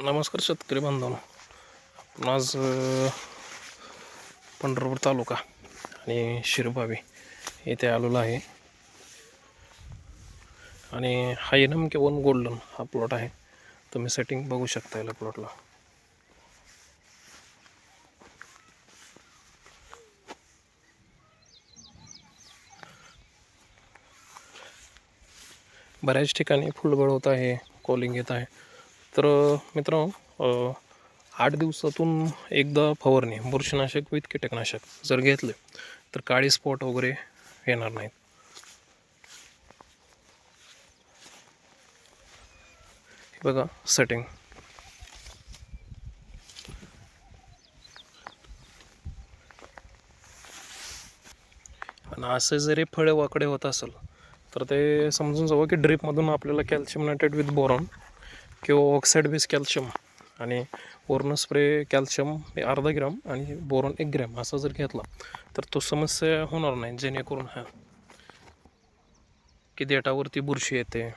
नमस्कार शेतकरी बांधवांनो आपण आज पंढरपूर तालुका आणि शिरभावी येथे आलेलो आहे. आणि हायनम किंवा के वन गोल्डन हा प्लॉट आहे. तुम्ही सेटिंग बघू शकता याला प्लॉटला बऱ्याच ठिकाणी फुलबळ होत आहे कॉलिंग येत आहे. तर मित्र मित्रांनो आठ दिवसातून एकदा फवारणी बुरशीनाशक विथ कीटकनाशक जर घेतले तर काळी स्पॉट वगैरे येणार नाहीत. बघा सेटिंग आणि असे जरी फळे वाकडे होत असेल तर ते समजून जावं की ड्रीपमधून आपल्याला कॅल्शियम नायट्रेट विथ बोरॉन किंवा ऑक्साईड बेस कॅल्शियम आणि वर्ण स्प्रे कॅल्शियम हे अर्धा ग्रॅम आणि बोरॉन एक ग्रॅम असा जर घेतला तर तो समस्या होणार नाही जेणेकरून हा की देठावरती बुरशी येते.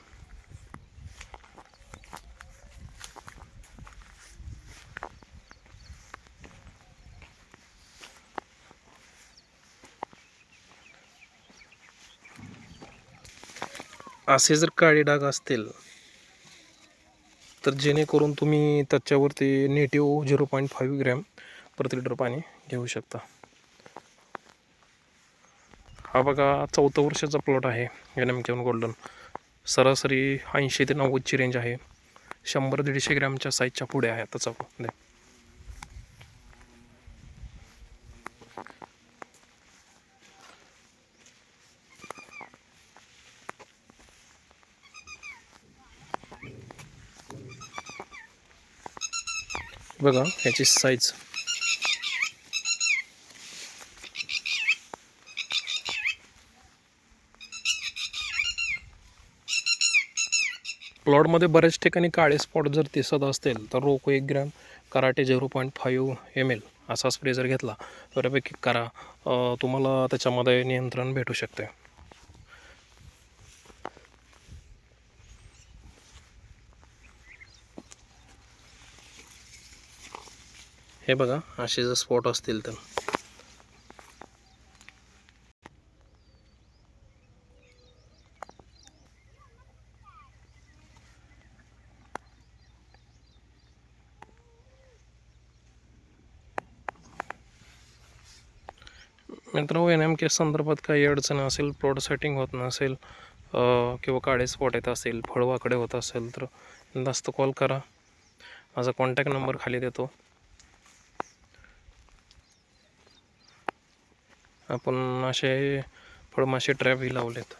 असे जर काळे डाग असतील तर जेणेकरून तुम्ही त्याच्यावरती native zero point five gram प्रति लिटर पाणी घेऊ शकता. हा बघा चौथं वर्षाचा प्लॉट आहे एन एम केवन गोल्डन सरासरी ऐंशी ते नव्वदची रेंज आहे. शंभर दीडशे ग्रॅमच्या साईजच्या पुढे आहे त्याचा बघा ह्याची साईज प्लॉटमध्ये बऱ्याच ठिकाणी काळे स्पॉट जर दिसत असतील तर रोको एक gram karate zero point five M L असा स्प्रे जर घेतला. बऱ्यापैकी करा. तुम्हाला त्याच्यामध्ये नियंत्रण भेटू शकते. हे बघा असे जर स्पॉट असतील तर. मित्रांनो एन एम के संदर्भात काही अडचण असेल प्लॉट सेटिंग होत नसेल किंवा काळे स्पॉट येत असेल फळवाकडे होत असेल तर जास्त कॉल करा. माझा कॉन्टॅक्ट नंबर खाली देतो. आपण असे फळमाशी ट्रॅपही लावलेत.